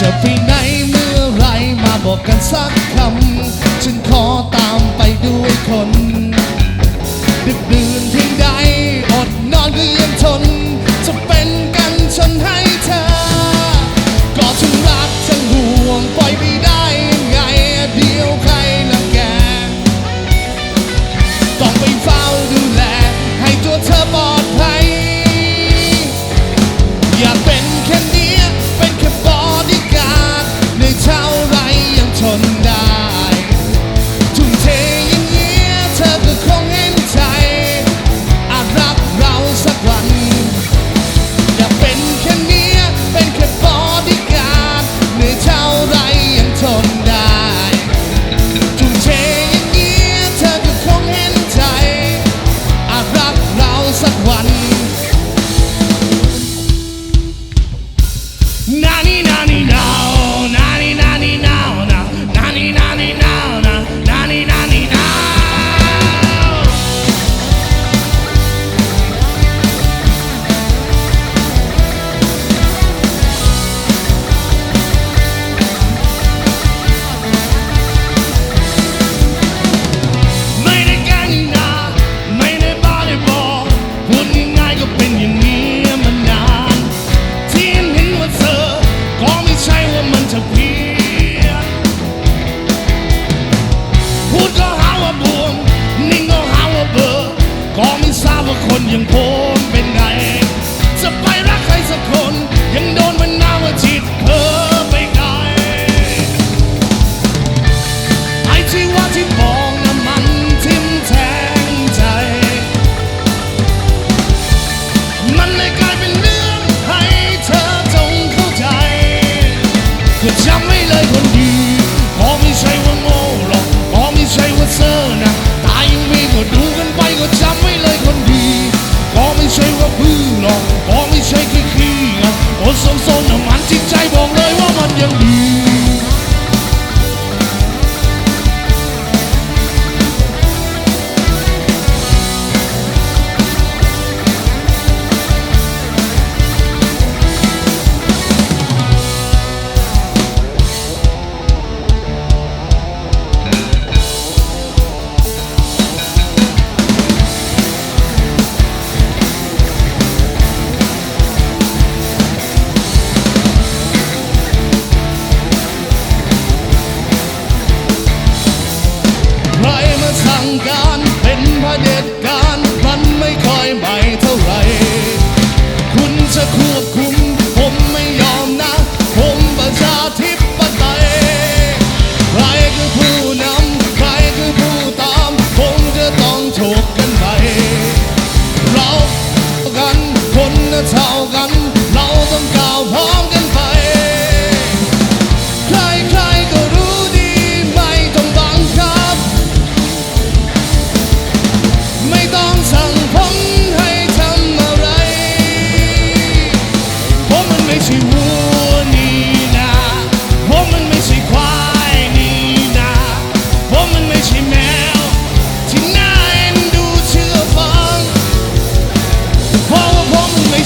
จะไปไหนเมื่อไรมาบอกกันสักคำ ฉันขอตามไปด้วยคน sa kwali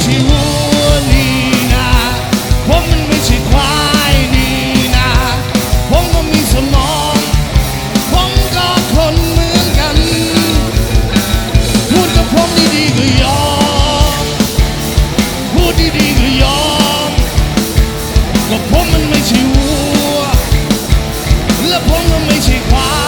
ช่วัวนี่นะผมมันไม่ใช่ควายนี่นะผมก็มีสมอง ผมก็คนเหมือนกัน พูดกับผมดีๆก็ยอม พูดดีๆก็ยอมก็ผมมันไม่ใช่วัว และผมก็ไม่ใช่ควาย